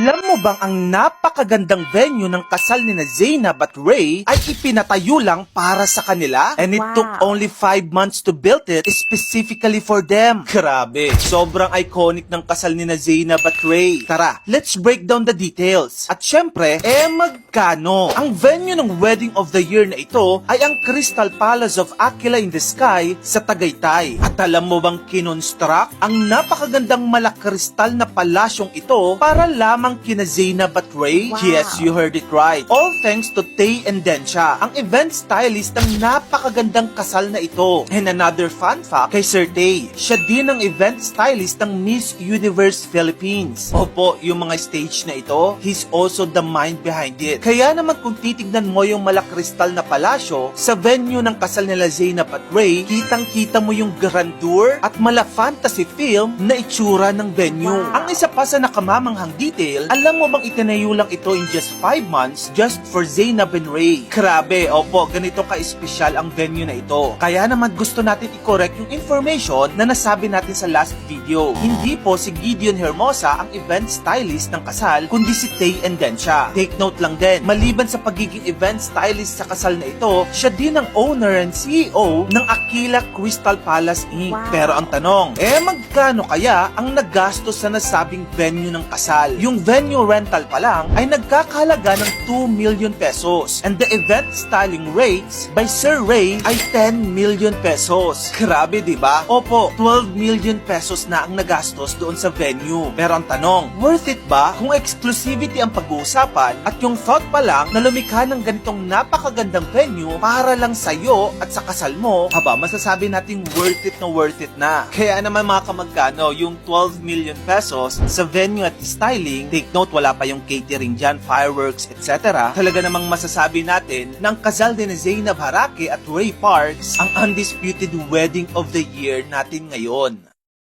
Alam mo bang ang napakagandang venue ng kasal ni na Zainab at Ray ay ipinatayo lang para sa kanila? And it Wow. took only 5 months to build it specifically for them. Grabe, sobrang iconic ng kasal ni na Zainab at Ray. Tara, let's break down the details. At syempre, eh magkano? Ang venue ng wedding of the year na ito ay ang Crystal Palace of Aquila in the Sky sa Tagaytay. At alam mo bang kinonstruct ang napakagandang malakristal na palasyong ito para lamang kina Zainab at Ray? Wow. Yes, you heard it right. All thanks to Tay and Densha, ang event stylist ng napakagandang kasal na ito. And another fun fact kay Sir Tay, siya din ang event stylist ng Miss Universe Philippines. Opo, yung mga stage na ito, he's also the mind behind it. Kaya naman kung titignan mo yung malakristal na palasyo sa venue ng kasal nila Zainab at Ray, kitang-kita mo yung grandeur at mala fantasy film na itsura ng venue. Wow. Ang isa pa sa nakamamanghang detail, alam mo bang itinayo lang ito in just 5 months just for Zainab and Ray? Grabe, opo, ganito ka-espesyal ang venue na ito. Kaya naman gusto natin i-correct yung information na nasabi natin sa last video. Hindi po si Gideon Hermosa ang event stylist ng kasal, kundi si Tay and Densha. Take note lang din, maliban sa pagiging event stylist sa kasal na ito, siya din ang owner and CEO ng Aquila Crystal Palace Inc. Wow. Pero ang tanong, eh magkano kaya ang naggastos sa nasabing venue ng kasal? Yung venue rental pa lang ay nagkakahalaga ng 2 million pesos. And the event styling rates by Sir Ray ay 10 million pesos. Grabe, di ba? Opo, 12 million pesos na ang nagastos doon sa venue. Pero ang tanong, worth it ba kung exclusivity ang pag-uusapan at yung thought pa lang na lumikha ng ganitong napakagandang venue para lang sa'yo at sa kasal mo, haba masasabi nating worth it na worth it na. Kaya naman mga kamagkano, yung 12 million pesos sa venue at styling, take note wala pa yung catering dyan, fireworks, etc. Talaga namang masasabi natin na ang kasal din ni Zainab Harake at Ray Parks ang undisputed wedding of the year natin ngayon.